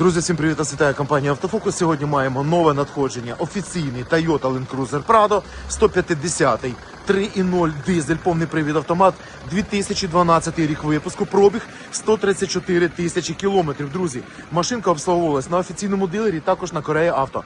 Друзі, всім привіт, вітає компанія Автофокус. Сьогодні маємо нове надходження. Офіційний Toyota Land Cruiser Prado 150 3.0 дизель, повний привід автомат, 2012 рік випуску, пробіг 134 тисячі кілометрів. Друзі, машинка обслуговувалась на офіційному дилері, також на Корея Авто.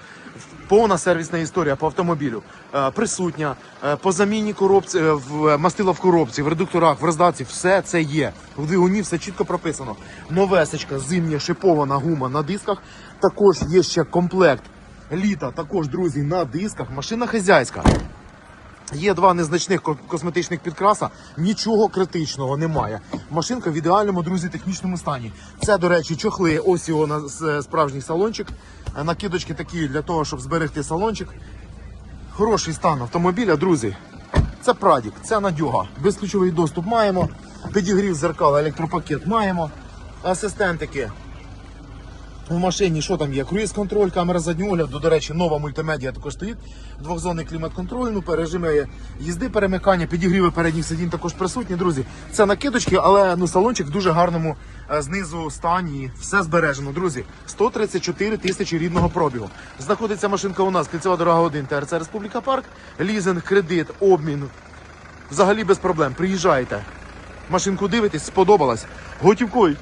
Повна сервісна історія по автомобілю е, присутня е, по заміні коробці е, в мастила в коробці, в редукторах, в роздатці. Все це є. В двигуні все чітко прописано. Новесечка, зимня шипована гума на дисках. Також є ще комплект літа. Також друзі на дисках. Машина хазяйська. Є два незначних косметичних підкраса, нічого критичного немає. Машинка в ідеальному, друзі, технічному стані. Це, до речі, чохли, ось його справжній салончик. Накидочки такі для того, щоб зберегти салончик. Хороший стан автомобіля, друзі. Це прадік, це надюга. Безключовий доступ маємо. Підігрів зеркала, електропакет маємо. Асистентики в машині що там є? Круїз-контроль, камера заднього огляду. До речі, нова мультимедіа також стоїть. Двохзонний клімат-контроль, ну, пережими їзди, перемикання, підігріви передніх сидінь також присутні. Друзі, це накидочки, але ну, салончик в дуже гарному е, знизу стані. Все збережено. Друзі, 134 тисячі рідного пробігу. Знаходиться машинка у нас, кільцева дорога 1, ТРЦ Республіка Парк. Лізинг, кредит, обмін. Взагалі без проблем. Приїжджайте. Машинку дивитесь, сподобалась. Готівковий,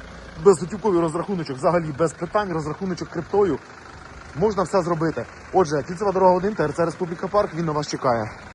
безготівковий розрахуночок, взагалі без питань, розрахуночок криптою. Можна все зробити. Отже, кільцева дорога 1, ТРЦ Республіка Парк, він на вас чекає.